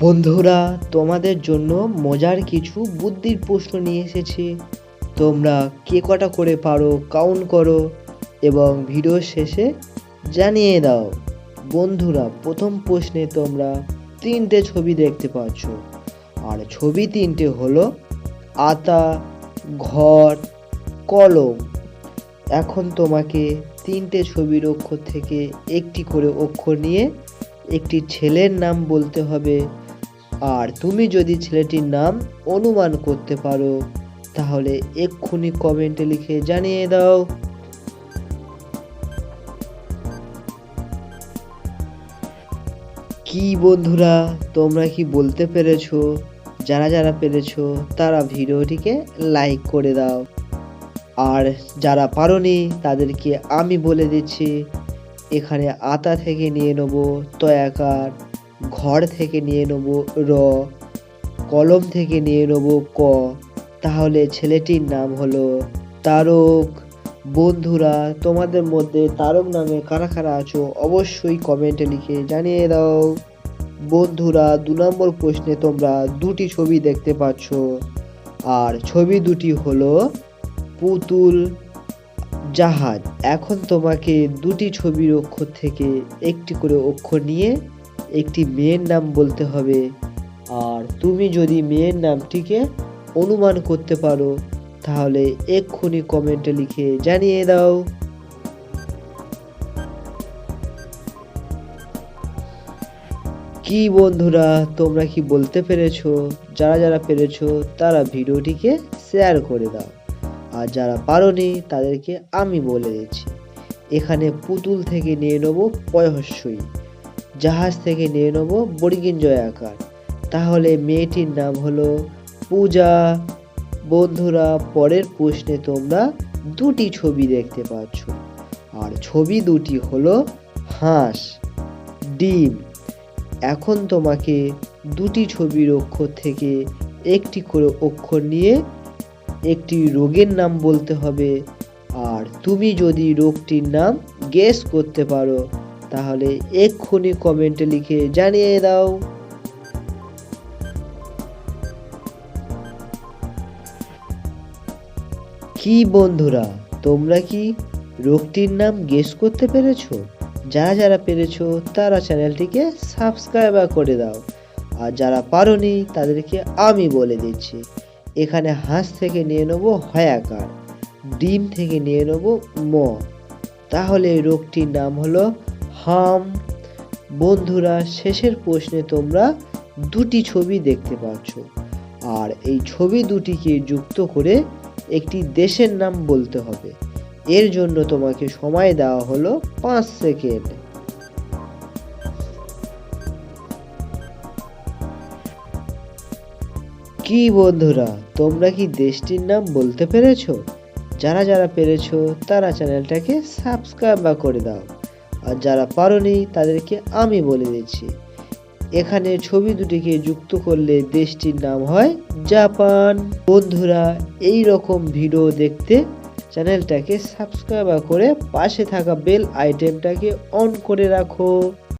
বন্ধুরা, তোমাদের জন্য মজার কিছু বুদ্ধির প্রশ্ন নিয়ে এসেছি। তোমরা কে কটা করে পারো কাউন্ট করো এবং ভিডিও শেষে জানিয়ে দাও। বন্ধুরা, প্রথম প্রশ্নে তোমরা তিনটে ছবি দেখতে পাচ্ছ। আর ছবি তিনটে হলো আতা, ঘর, কলম। এখন তোমাকে তিনটে ছবির অক্ষর থেকে একটি করে অক্ষর নিয়ে একটি ছেলের নাম বলতে হবে। আর তুমি যদি ছেলেটির নাম অনুমান করতে পারো, তাহলে এক্ষুনি কমেন্টে লিখে জানিয়ে দাও। কি বন্ধুরা, তোমরা কি বলতে পেরেছ? যারা যারা পেরেছ, তারা ভিডিওটিকে লাইক করে দাও। আর যারা পারোনি, তাদেরকে আমি বলে দিচ্ছি, এখানে আতা থেকে নিয়ে নেব, তয়াকার। ঘর থেকে নিয়ে নেব র, কলম থেকে নিয়ে নেব ক। তাহলে ছেলেটির নাম হলো তারক। বন্ধুরা, তোমাদের মধ্যে তারক নামে কারা কারা আছো অবশ্যই কমেন্টে লিখে জানিয়ে দাও। বন্ধুরা, দু নম্বর প্রশ্নে তোমরা দুটি ছবি দেখতে পাচ্ছ। আর ছবি দুটি হলো পুতুল জাহাজ। এখন তোমাকে দুটি ছবির অক্ষর থেকে একটি করে অক্ষর নিয়ে একটি মেয়ের নাম বলতে হবে। আর তুমি যদি মেয়ের নামটিকে অনুমান করতে পারো, তাহলে এক্ষুনি কমেন্টে লিখে জানিয়ে দাও। কি বন্ধুরা, তোমরা কি বলতে পেরেছ? যারা যারা পেরেছ, তারা ভিডিওটিকে শেয়ার করে দাও। আর যারা পারোনি, তাদেরকে আমি বলে দিচ্ছি। এখানে পুতুল থেকে নিয়ে নেব পয়হস্যই। জাহাজ থেকে নিয়ে নেব বর্গিঞ্জয় আকার তাহলে মেয়েটির নাম হলো পূজা। বন্ধুরা, পরের প্রশ্নে তোমরা দুটি ছবি দেখতে পাচ্ছ। আর ছবি দুটি হলো হাঁস, ডিম। এখন তোমাকে দুটি ছবির অক্ষর থেকে একটি করে অক্ষর নিয়ে একটি রোগের নাম বলতে হবে। আর তুমি যদি রোগটির নাম গেস করতে পারো তাহলে এক্ষুনি কমেন্টে লিখে জানিয়ে দাও। কি বন্ধুরা, তোমরা কি রোগটির নাম গেস করতে পেরেছ? যারা যারা পেরেছ, তারা চ্যানেলটিকে সাবস্ক্রাইব করে দাও। আর যারা পারোনি, তাদেরকে আমি বলে দিচ্ছি, এখানে হাঁস থেকে নিয়ে নেব হয়াকার, ডিম থেকে নিয়ে নেব ম তাহলে রোগটির নাম হলো হাম। বন্ধুরা, শেষের প্রশ্নে তোমরা দুটি ছবি দেখতে পাচ্ছ আর এই ছবি দুটিকে যুক্ত করে একটি দেশের নাম বলতে হবে। এর জন্য তোমাকে সময় দেওয়া হলো পাঁচ সেকেন্ড। কি বন্ধুরা, তোমরা কি দেশটির নাম বলতে পেরেছ? যারা যারা পেরেছ, তারা চ্যানেলটাকে সাবস্ক্রাইব বা করে দাও। আর যারা পারোনি, তাদেরকে আমি বলে দিচ্ছি এখানে ছবি দুটিকে যুক্ত করলে দেশটির নাম হয় জাপান। বন্ধুরা এই রকম ভিডিও দেখতে চ্যানেলটাকে সাবস্ক্রাইব করে পাশে থাকা বেল আইটেমটাকে অন করে রাখো।